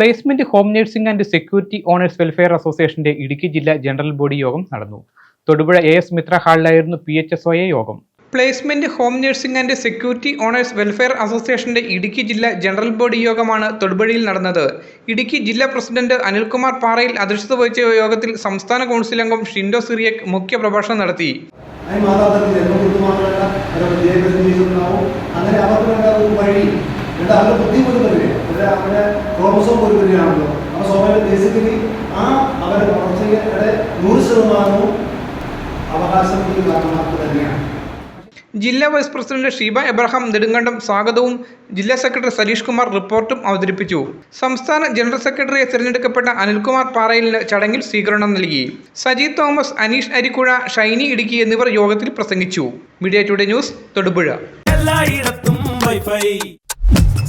Placement home nursing and security owners welfare അസോസിയേഷന്റെ ഇടുക്കി ജില്ലാ general body യോഗം നടന്നു. തൊടുപുഴ എ എസ് മിത്ര ഹാളിലായിരുന്നു പി എച്ച് എസ് ഒയെ യോഗം. Placement home nursing and security owners welfare അസോസിയേഷന്റെ ഇടുക്കി ജില്ലാ ജനറൽ ബോഡി യോഗമാണ് തൊടുപുഴയിൽ നടന്നത്. ഇടുക്കി ജില്ലാ പ്രസിഡന്റ് അനിൽകുമാർ പാറയിൽ അധ്യക്ഷത വഹിച്ച യോഗത്തിൽ സംസ്ഥാന കൗൺസിൽ അംഗം ഷിൻഡോ സിറിയക് മുഖ്യ പ്രഭാഷണം നടത്തി. അതിന് മാതാപിതാക്കൾ ജന്മം മാത്രമല്ല അവരുടെ വിദ്യാഭ്യാസം ചെയ്യുന്നുണ്ടാവും അങ്ങനെ അവർക്ക് വേണ്ട ഒരു വഴി എന്താ അവരുടെ ക്രോമസോം വരികയാണല്ലോ അപ്പോൾ സ്വാഭാവിക ബേസിക്കലി ആ അവരുടെ വളർച്ചയുടെ നൂറ് ശതമാനവും അവകാശമുള്ള കാരണമാർക്ക് തന്നെയാണ്. ജില്ലാ vice president Sheeba Abraham Nedumkandam സ്വാഗതവും ജില്ലാ സെക്രട്ടറി സതീഷ് കുമാർ റിപ്പോർട്ടും അവതരിപ്പിച്ചു. സംസ്ഥാന ജനറൽ സെക്രട്ടറിയെ തിരഞ്ഞെടുക്കപ്പെട്ട അനിൽകുമാർ പാറയിലിന് ചടങ്ങിൽ സ്വീകരണം നൽകി. സജി തോമസ് അനീഷ് അരിക്കുഴ ഷൈനി ഇടുക്കി എന്നിവർ യോഗത്തിൽ പ്രസംഗിച്ചു. Media today news Thodupuzha. എല്ലായിടത്തും